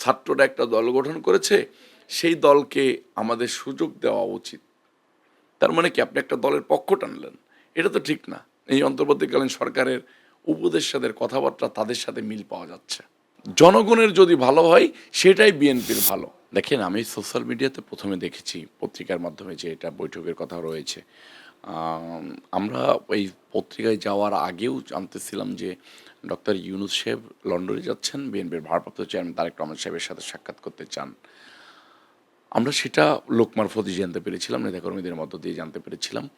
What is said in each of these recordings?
ছাত্ররা একটা দল গঠন করেছে, সেই দলকে আমাদের সুযোগ দেওয়া উচিত। তার মানে কি? আপনি একটা দলের পক্ষ টানলেন। এটা তো ঠিক না। এই অন্তর্বর্তীকালীন সরকারের উপদেষ্টাদের কথাবার্তা তাদের সাথে মিল পাওয়া যাচ্ছে। জনগণের যদি ভালো হয়, সেটাই বিএনপির ভালো। দেখেন, আমি সোশ্যাল মিডিয়াতে প্রথমে দেখেছি পত্রিকার মাধ্যমে যে এটা বৈঠকের কথা রয়েছে। আমরা এই পত্রিকায় যাওয়ার আগেও জানতেছিলাম যে ডক্টর ইউনুস সাহেব লন্ডনে যাচ্ছেন, বিএনপির ভারপ্রাপ্ত চেয়ারম্যান তারেক রহমান সাহেবের সাথে সাক্ষাৎ করতে চান। আমরা সেটা লোক জানতে পেরেছিলাম, নেতাকর্মীদের মধ্য দিয়ে জানতে পেরেছিলাম।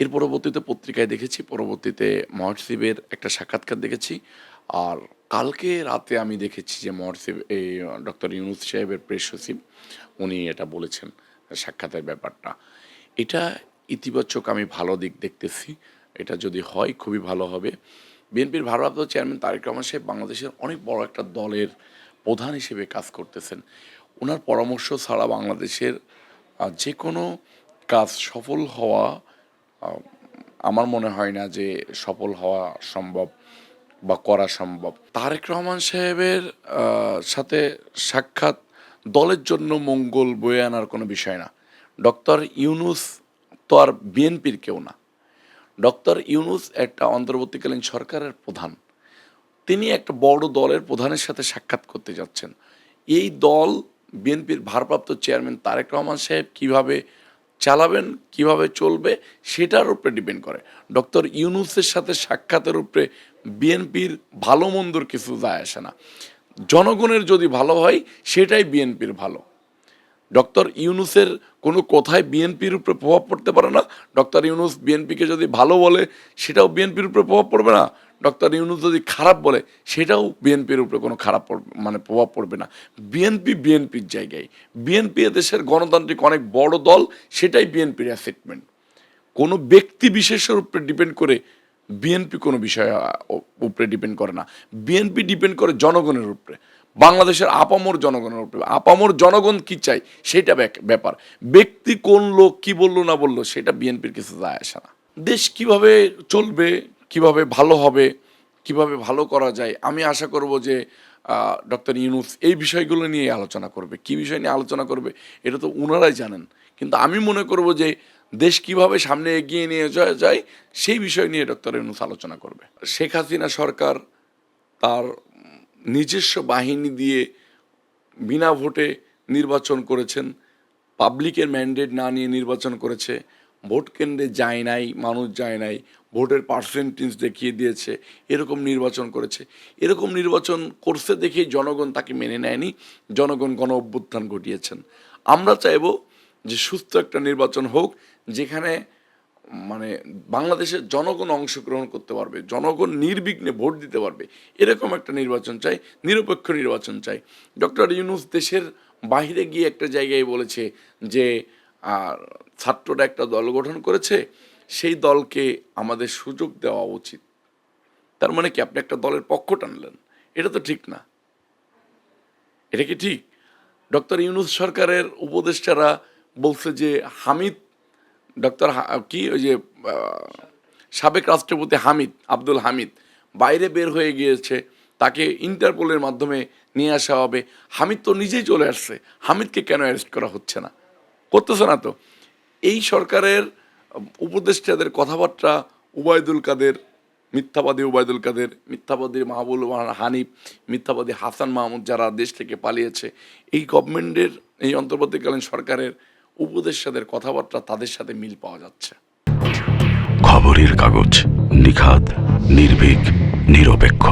এর পরবর্তীতে পত্রিকায় দেখেছি, পরবর্তীতে মহর্ষিবের একটা সাক্ষাৎকার দেখেছি। আর কালকে রাতে আমি দেখেছি যে মহর্ষিব এই ডক্টর ইউনুস সাহেবের প্রেস সচিব, উনি এটা বলেছেন, সাক্ষাতের ব্যাপারটা। এটা ইতিবাচক আমি ভালো দিক দেখতেছি। এটা যদি হয়, খুবই ভালো হবে। বিএনপির ভারপ্রাপ্ত চেয়ারম্যান তারেক রহমান সাহেব বাংলাদেশের অনেক বড় একটা দলের প্রধান হিসেবে কাজ করতেছেন। ওনার পরামর্শ ছাড়া বাংলাদেশের যে কোনো কাজ সফল হওয়া আমার মনে হয় না যে সফল হওয়া সম্ভব বা করা সম্ভব। তারেক রহমান সাহেবের সাথে সাক্ষাৎ দলের জন্য মঙ্গল বয়ে আনার কোনো বিষয় না। ডক্টর ইউনুস তো আর বিএনপির কেউ না। ডক্টর ইউনুস একটা অন্তর্বর্তীকালীন সরকারের প্রধান। তিনি একটা বড় দলের প্রধানের সাথে সাক্ষাৎ করতে যাচ্ছেন। এই দল বিএনপির ভারপ্রাপ্ত চেয়ারম্যান তারেক রহমান সাহেব কীভাবে চালাবেন, কীভাবে চলবে, সেটার উপরে ডিপেন্ড করে। ডক্টর ইউনুসের সাথে সাক্ষাতের উপরে বিএনপির ভালো মন্দর কিছু যায় আসে না। জনগণের যদি ভালো হয়, সেটাই বিএনপির ভালো। ডক্টর ইউনুসের কোনো কথায় বিএনপির উপরে প্রভাব পড়তে পারে না। ডক্টর ইউনুস বিএনপিকে যদি ভালো বলে, সেটাও বিএনপির উপরে প্রভাব পড়বে না। ডক্টর ইউনুস যদি খারাপ বলে, সেটাও বিএনপির উপরে কোনো খারাপ মানে প্রভাব পড়বে না। বিএনপি বিএনপির জায়গায়। বিএনপি দেশের গণতান্ত্রিক অনেক বড় দল, সেটাই বিএনপির অ্যাসেটমেন্ট কোনো ব্যক্তি বিশেষের উপরে ডিপেন্ড করে বিএনপি কোনো বিষয় উপরে ডিপেন্ড করে না। বিএনপি ডিপেন্ড করে জনগণের উপরে। বাংলাদেশের আপামর জনগণের উপরে আপামর জনগণ কি চাই সেটা ব্যাপার। ব্যক্তি কোন লোক কি বলল না বলল, সেটা বিএনপির কিছু যায় আসে না। দেশ কীভাবে চলবে, কীভাবে ভালো হবে, কীভাবে ভালো করা যায়, আমি আশা করব যে ডক্টর ইউনুস এই বিষয়গুলো নিয়ে আলোচনা করবে। কি বিষয় নিয়ে আলোচনা করবে, এটা তো ওনারাই জানেন। কিন্তু আমি মনে করব যে, দেশ কীভাবে সামনে এগিয়ে নিয়ে যাওয়া যায়, সেই বিষয় নিয়ে ডক্টর ইউনুস আলোচনা করবে। শেখ হাসিনা সরকার তার নিজস্ব বাহিনী দিয়ে বিনা ভোটে নির্বাচন করেছেন, পাবলিকের ম্যান্ডেট না নিয়ে নির্বাচন করেছে, ভোট কেন্দ্রে যায় নাই, মানুষ যায় নাই, ভোটের পার্সেন্টেজ দেখিয়ে দিয়েছে, এরকম নির্বাচন করেছে। এরকম নির্বাচন করছে দেখেই জনগণ তাকে মেনে নেয়নি, জনগণ গণ অভ্যুত্থান ঘটিয়েছেন। আমরা চাইব যে সুস্থ একটা নির্বাচন হোক, যেখানে মানে বাংলাদেশের জনগণ অংশগ্রহণ করতে পারবে, জনগণ নির্বিঘ্নে ভোট দিতে পারবে, এরকম একটা নির্বাচন চাই, নিরপেক্ষ নির্বাচন চাই। ডক্টর ইউনুস দেশের বাইরে গিয়ে একটা জায়গায় বলেছে যে ছাত্ররা একটা দল গঠন করেছে, সেই দলকে আমাদের সুযোগ দেওয়া উচিত। তার মানে কি আপনি একটা দলের পক্ষ টানলেন? এটা তো ঠিক না। এটা কি ঠিক? ডক্টর ইউনুস সরকারের উপদেষ্টারা বলছে যে, হামিদ ডক্টর কি ওই যে সাবেক রাষ্ট্রপতি হামিদ, আব্দুল হামিদ, বাইরে বের হয়ে গিয়েছে, তাকে ইন্টারপোলের মাধ্যমে নিয়ে আসা হবে। হামিদ তো নিজেই চলে আসছে। হামিদকে কেন অ্যারেস্ট করা হচ্ছে না? করতেছে না তো। এই সরকারের উপদেষ্টাদের কথাবার্তা উবায়দুল কাদের, মিথ্যাবাদী উবায়দুল কাদের, মিথ্যাবাদী মাহবুল হানিফ, মিথ্যাবাদী হাসান মাহমুদ যারা দেশ থেকে পালিয়েছে, এই গভর্নমেন্টের এই অন্তর্বর্তীকালীন সরকারের উপদেষ্টাদের কথাবার্তা তাদের সাথে মিল পাওয়া যাচ্ছে। খবরের কাগজ নিখাত নির্ভীক নিরপেক্ষ।